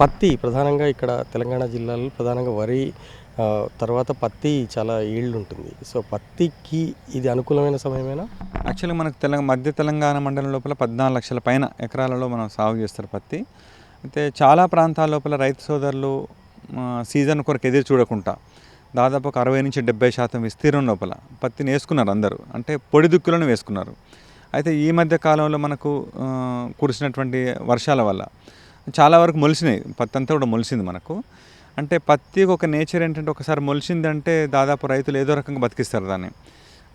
పత్తి ప్రధానంగా ఇక్కడ తెలంగాణ జిల్లాలో ప్రధానంగా వరి తర్వాత పత్తి చాలా ఈల్డ్ ఉంటుంది సో పత్తికి ఇది అనుకూలమైన సమయమేనా? యాక్చువల్గా మనకు తెలంగాణ మధ్య తెలంగాణ మండలం లోపల పద్నాలుగు లక్షల పైన ఎకరాలలో మనం సాగు చేస్తారు పత్తి. అయితే చాలా ప్రాంతాల లోపల రైతు సోదరులు సీజన్ కొరకు ఎదురు చూడకుండా దాదాపు ఒక అరవై నుంచి డెబ్బై శాతం విస్తీర్ణం లోపల పత్తిని వేసుకున్నారు అందరూ. అంటే పొడి దుక్కులను వేసుకున్నారు. అయితే ఈ మధ్య కాలంలో మనకు కురిసినటువంటి వర్షాల వల్ల చాలా వరకు మొలిసినాయి. పత్తి అంతా కూడా మొలిసింది మనకు. అంటే పత్తి ఒక నేచర్ ఏంటంటే ఒకసారి మొలిసిందంటే దాదాపు రైతులు ఏదో రకంగా బతికిస్తారు దాన్ని.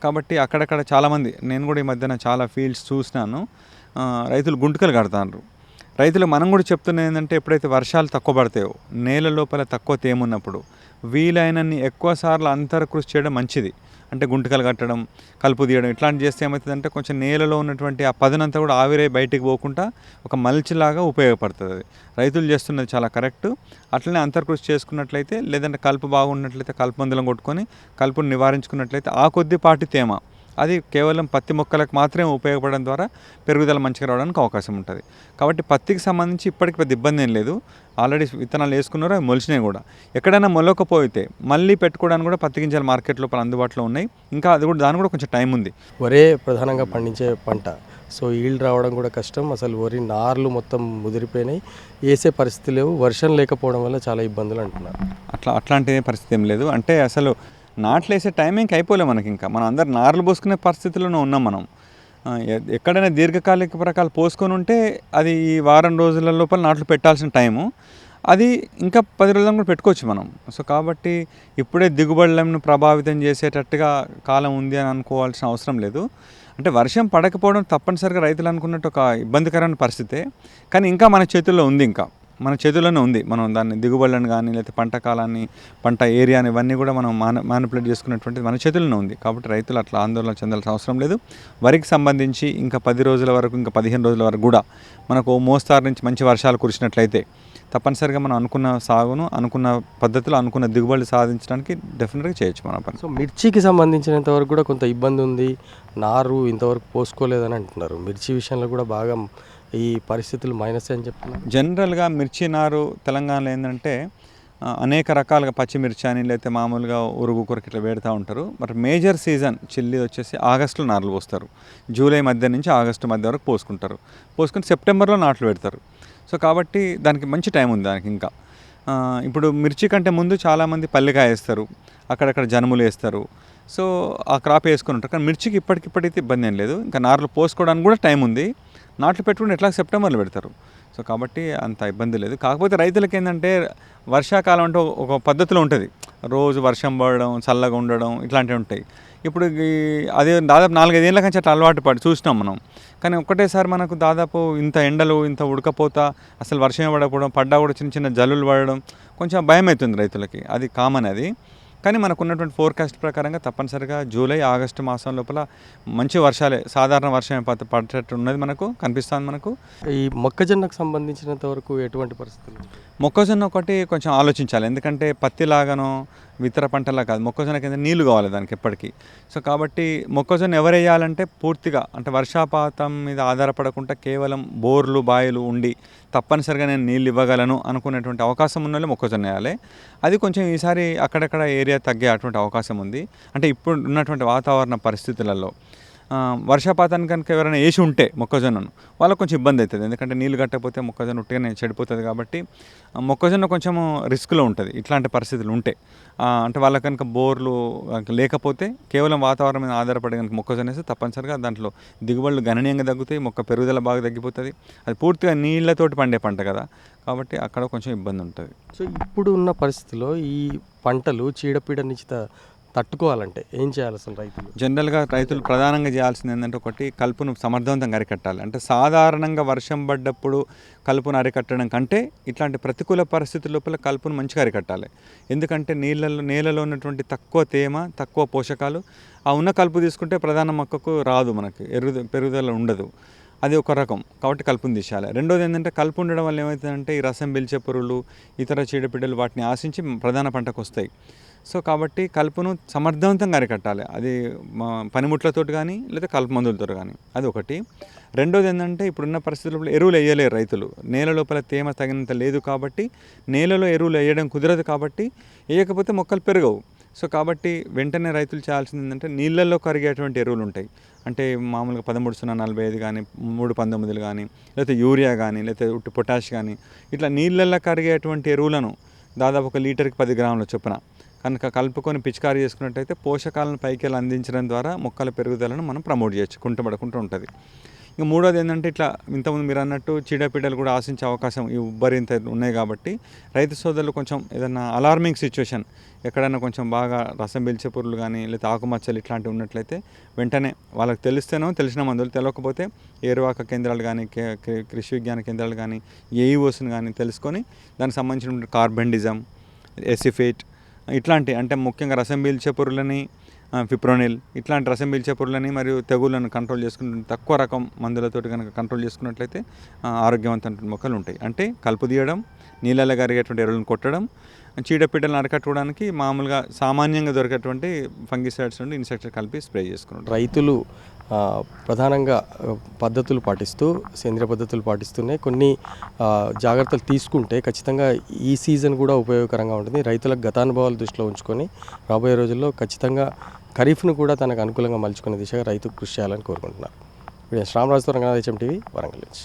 కాబట్టి అక్కడక్కడ చాలామంది నేను కూడా ఈ మధ్యన చాలా ఫీల్డ్స్ చూసినాను. రైతులు గుంటకలు కడతారు రైతులు మనం కూడా చెప్తున్నది ఏంటంటే ఎప్పుడైతే వర్షాలు తక్కువ పడతాయో నేల లోపల తక్కువ తేమ ఉన్నప్పుడు వీలైనన్ని ఎక్కువసార్లు అంతర కృషి చేయడం మంచిది. అంటే గుంటకలు కట్టడం కలుపు తీయడం ఇట్లాంటి చేస్తే ఏమవుతుందంటే కొంచెం నేలలో ఉన్నటువంటి ఆ పదనంతా కూడా ఆవిరై బయటికి పోకుండా ఒక మల్చిలాగా ఉపయోగపడుతుంది. అది రైతులు చేస్తున్నది చాలా కరెక్ట్. అట్లనే అంతర్కృషి చేసుకున్నట్లయితే లేదంటే కలుపు బాగున్నట్లయితే కలుపు మందులం కొట్టుకొని కలుపును నివారించుకున్నట్లయితే ఆ కొద్దిపాటి తేమ. అది కేవలం పత్తి మొక్కలకు మాత్రమే ఉపయోగపడడం ద్వారా పెరుగుదల మంచిగా రావడానికి అవకాశం ఉంటుంది. కాబట్టి పత్తికి సంబంధించి ఇప్పటికి పెద్ద ఇబ్బంది ఏం లేదు. ఆల్రెడీ విత్తనాలు వేసుకున్నారు అవి మొలిచినాయి కూడా. ఎక్కడైనా మొలకపోతే మళ్ళీ పెట్టుకోవడానికి కూడా పత్తి గింజలు మార్కెట్ లోపల అందుబాటులో ఉన్నాయి. ఇంకా అది కూడా దాని కూడా కొంచెం టైం ఉంది. వరే ప్రధానంగా పండించే పంట. సో ఈల్డ్ రావడం కూడా కష్టం. అసలు వరి నార్లు మొత్తం ముదిరిపోయినాయి. వేసే పరిస్థితి లేవు. వర్షం లేకపోవడం వల్ల చాలా ఇబ్బందులు అంటున్నారు. అట్లా అట్లాంటి పరిస్థితి ఏం లేదు. అంటే అసలు నాట్లు వేసే టైమింగ్కి అయిపోలే మనకి ఇంకా. మనం అందరు నార్లు పోసుకునే పరిస్థితిలోనే ఉన్నాం మనం. ఎ- ఎక్కడైనా దీర్ఘకాలిక రకాలు పోసుకొని ఉంటే అది ఈ వారం రోజుల లోపల నాట్లు పెట్టాల్సిన టైము. అది ఇంకా పది రోజులు కూడా పెట్టుకోవచ్చు మనం. సో కాబట్టి ఇప్పుడే దిగుబడులను ప్రభావితం చేసేటట్టుగా కాలం ఉంది అని అనుకోవాల్సిన అవసరం లేదు. అంటే వర్షం పడకపోవడం తప్పనిసరిగా రైతులు అనుకున్నట్టు ఒక ఇబ్బందికరమైన పరిస్థితే. కానీ ఇంకా మన చేతుల్లో ఉంది ఇంకా. మన చేతుల్లోనే ఉంది. మనం దాన్ని దిగుబడులను కానీ లేకపోతే పంట కాలాన్ని పంట ఏరియాని ఇవన్నీ కూడా మనం మాన మ్యానిపులేట్ చేసుకునేటువంటిది మన చేతుల్లోనే ఉంది. కాబట్టి రైతులు అట్లా ఆందోళన చెందాల్సిన అవసరం లేదు. వరికి సంబంధించి ఇంకా పది రోజుల వరకు ఇంకా పదిహేను రోజుల వరకు కూడా మనకు మోస్తారు నుంచి మంచి వర్షాలు కురిసినట్లయితే తప్పనిసరిగా మనం అనుకున్న సాగును అనుకున్న పద్ధతిలో అనుకున్న దిగుబడి సాధించడానికి డెఫినెట్గా చేయొచ్చు మన పని. సో మిర్చికి సంబంధించినంత వరకు కూడా కొంత ఇబ్బంది ఉంది నారు ఇంతవరకు పోసుకోలేదని అంటున్నారు. మిర్చి విషయంలో కూడా బాగా ఈ పరిస్థితులు మైనస్ అని చెప్తున్నారు. జనరల్గా మిర్చి నారు తెలంగాణలో ఏంటంటే అనేక రకాలుగా పచ్చిమిర్చి అని లేకపోతే మామూలుగా ఉరుగు కొరకు ఇట్లా పెడతా ఉంటారు. మరి మేజర్ సీజన్ చిల్లి వచ్చేసి ఆగస్టులో నార్లు పోస్తారు. జూలై మధ్య నుంచి ఆగస్టు మధ్య వరకు పోసుకుంటారు. పోసుకుని సెప్టెంబర్లో నాట్లు పెడతారు. సో కాబట్టి దానికి మంచి టైం ఉంది దానికి ఇంకా. ఇప్పుడు మిర్చి కంటే ముందు చాలామంది పల్లికాయ వేస్తారు. అక్కడక్కడ జనుములు వేస్తారు. సో ఆ క్రాప్ వేసుకొని ఉంటారు. కానీ మిర్చికి ఇప్పటికిప్పటికైతే ఇబ్బంది ఏం లేదు. ఇంకా నార్లు పోసుకోవడానికి కూడా టైం ఉంది. నాట్లు పెట్టుకుని ఎట్లా సెప్టెంబర్లో పెడతారు? సో కాబట్టి అంత ఇబ్బంది లేదు. కాకపోతే రైతులకి ఏంటంటే వర్షాకాలం అంటే ఒక- పద్ధతిలో ఉంటుంది. రోజు వర్షం పడడం చల్లగా ఉండడం ఇట్లాంటివి ఉంటాయి. ఇప్పుడు అదే దాదాపు నాలుగైదేళ్ళ కంచి అట్లా అలవాటు పడి చూసినాం మనం. కానీ ఒక్కటేసారి మనకు దాదాపు ఇంత ఎండలు ఇంత ఉడకపోత అసలు వర్షం పడకపోవడం పడ్డా కూడా చిన్న చిన్న జల్లులు పడడం కొంచెం భయం అవుతుంది రైతులకి. అది కామన్ అది. కానీ మనకు ఉన్నటువంటి ఫోర్కాస్ట్ ప్రకారంగా తప్పనిసరిగా జూలై ఆగస్టు మాసం లోపల మంచి వర్షాలే సాధారణ వర్షం పడ- పడేటట్టు ఉన్నది మనకు కనిపిస్తుంది మనకు. ఈ మొక్కజొన్నకు సంబంధించినంత వరకు ఎటువంటి పరిస్థితులు? మొక్కజొన్న ఒకటి కొంచెం ఆలోచించాలి. ఎందుకంటే పత్తి లాగానో ఇతర పంటలా కాదు. మొక్కజొన్న కింద నీళ్ళు కావాలి దానికి ఎప్పటికీ. సో కాబట్టి మొక్కజొన్న ఎవరు వేయాలంటే పూర్తిగా అంటే వర్షాపాతం మీద ఆధారపడకుండా కేవలం బోర్లు బాయిలు ఉండి తప్పనిసరిగా నేను నీళ్ళు ఇవ్వగలను అనుకునేటువంటి అవకాశం ఉన్న వాళ్ళు మొక్కజొన్న వేయాలి. అది కొంచెం ఈసారి అక్కడక్కడ ఏరియా తగ్గే అటువంటి అవకాశం ఉంది. అంటే ఇప్పుడు ఉన్నటువంటి వాతావరణ పరిస్థితులలో వర్షపాతాన్ని వర్షపాతానికి కనుక ఎవరైనా వేసి ఉంటే మొక్కజొన్నను వాళ్ళకి కొంచెం ఇబ్బంది అవుతుంది. ఎందుకంటే నీళ్ళు కట్టకపోతే మొక్కజొన్న ఉట్టిగానే చెడిపోతుంది కాబట్టి మొక్కజొన్న కొంచెం రిస్క్లో ఉంటుంది. ఇట్లాంటి పరిస్థితులు ఉంటే. అంటే వాళ్ళకి కనుక బోర్లు లేకపోతే కేవలం వాతావరణం మీద ఆధారపడి కనుక మొక్కజొన్న వేస్తే తప్పనిసరిగా దాంట్లో దిగుబడులు గణనీయంగా తగ్గుతాయి మొక్క పెరుగుదల బాగా తగ్గిపోతుంది. అది పూర్తిగా నీళ్ళతోటి పండే పంట కదా. కాబట్టి అక్కడ కొంచెం ఇబ్బంది ఉంటుంది. సో ఇప్పుడు ఉన్న పరిస్థితిలో ఈ పంటలు చీడపీడ నిశ్చిత తట్టుకోవాలంటే ఏం చేయాలి అసలు రైతులు? జనరల్గా రైతులు ప్రధానంగా చేయాల్సింది ఏంటంటే ఒకటి కలుపును సమర్థవంతంగా అరికట్టాలి. అంటే సాధారణంగా వర్షం పడ్డప్పుడు కలుపును అరికట్టడం కంటే ఇట్లాంటి ప్రతికూల పరిస్థితుల లోపల కలుపును మంచిగా అరికట్టాలి. ఎందుకంటే నీళ్ళలో నేలలో ఉన్నటువంటి తక్కువ తేమ తక్కువ పోషకాలు ఆ ఉన్న కలుపు తీసుకుంటే ప్రధాన మొక్కకు రాదు మనకి ఎరుగు పెరుగుదల ఉండదు. అది ఒక రకం. కాబట్టి కలుపుని తీసేయాలి. రెండోది ఏంటంటే కలుపు ఉండడం వల్ల ఏమవుతుందంటే ఈ రసం పిలిచే పురుగులు ఇతర చీడపీడలు వాటిని ఆశించి ప్రధాన పంటకు వస్తాయి. సో కాబట్టి కలుపును సమర్థవంతంగా అరికట్టాలి. అది మా పనిముట్లతోటి కానీ లేదా కలుపు మందులతో కానీ. అది ఒకటి. రెండోది ఏంటంటే ఇప్పుడున్న పరిస్థితుల్లో ఎరువులు వేయలేరు రైతులు. నేల లోపల తేమ తగినంత లేదు కాబట్టి నేలలో ఎరువులు వేయడం కుదరదు కాబట్టి వేయకపోతే మొక్కలు పెరగవు. సో కాబట్టి వెంటనే రైతులు చేయాల్సింది ఏంటంటే నీళ్ళల్లో కరిగేటువంటి ఎరువులు ఉంటాయి. అంటే మామూలుగా పదమూడు సున్నా నలభై ఐదు కానీ మూడు పంతొమ్మిదిలు కానీ లేకపోతే యూరియా కానీ లేకపోతే ఉట్టి పొటాష్ కానీ ఇట్లా నీళ్ళల్లో కరిగేటువంటి ఎరువులను దాదాపు ఒక లీటర్కి పది గ్రాముల చొప్పున కనుక కలుపుకొని పిచికారీ చేసుకున్నట్టయితే పోషకాలను పైకి వెళ్ళి అందించడం ద్వారా మొక్కల పెరుగుదలను మనం ప్రమోట్ చేయొచ్చు కుంటపడకుండా ఉంటుంది. ఇంకా మూడోది ఏంటంటే ఇట్లా ఇంతకుముందు మీరు అన్నట్టు చీడపీడలు కూడా ఆశించే అవకాశం ఈ ఉబ్బరింత ఉన్నాయి కాబట్టి రైతు సోదరులు కొంచెం ఏదైనా అలార్మింగ్ సిచ్యువేషన్ ఎక్కడైనా కొంచెం బాగా రసం పీల్చే పురుగులు కానీ లేదా ఆకుమచ్చలు ఇట్లాంటివి ఉన్నట్లయితే వెంటనే వాళ్ళకి తెలిస్తేనో తెలిసిన మందులు తెలియకపోతే ఏరువాక కేంద్రాలు కానీ కే- కృషి విజ్ఞాన కేంద్రాలు కానీ ఏఈఓస్ని కానీ తెలుసుకొని దానికి సంబంధించిన కార్బెండిజం ఎసిఫేట్ ఇట్లాంటి అంటే ముఖ్యంగా రసం పీల్చే పురుగులని ఫిప్రోనిల్ ఇట్లాంటి రసం పీల్చే పురుగులని మరియు తెగుళ్ళను కంట్రోల్ చేసుకుని తక్కువ రకం మందులతోటి కనుక కంట్రోల్ చేసుకున్నట్లయితే ఆరోగ్యవంతమైన మొక్కలు ఉంటాయి. అంటే కలుపు తీయడం నీళ్ళలో కరిగేటువంటి ఎరువులను కొట్టడం చీడపీడలను అరికట్టడానికి మామూలుగా సామాన్యంగా దొరికేటువంటి ఫంగిసైడ్స్ నుండి ఇన్సెక్టిసైడ్ కలిపి స్ప్రే చేసుకున్నాం రైతులు ప్రధానంగా పద్ధతులు పాటిస్తూ సేంద్రియ పద్ధతులు పాటిస్తూనే కొన్ని జాగ్రత్తలు తీసుకుంటే ఖచ్చితంగా ఈ సీజన్ కూడా ఉపయోగకరంగా ఉంటుంది. రైతులకు గతానుభవాలు దృష్టిలో ఉంచుకొని రాబోయే రోజుల్లో ఖచ్చితంగా ఖరీఫ్ను కూడా తనకు అనుకూలంగా మలుచుకునే దిశగా రైతు కృషి చేయాలని కోరుకుంటున్నారు. ఇప్పుడు శ్రామరాజుతో రంగనాథ్ హెచ్ఎం టీవీ వరంగల్ నుంచి.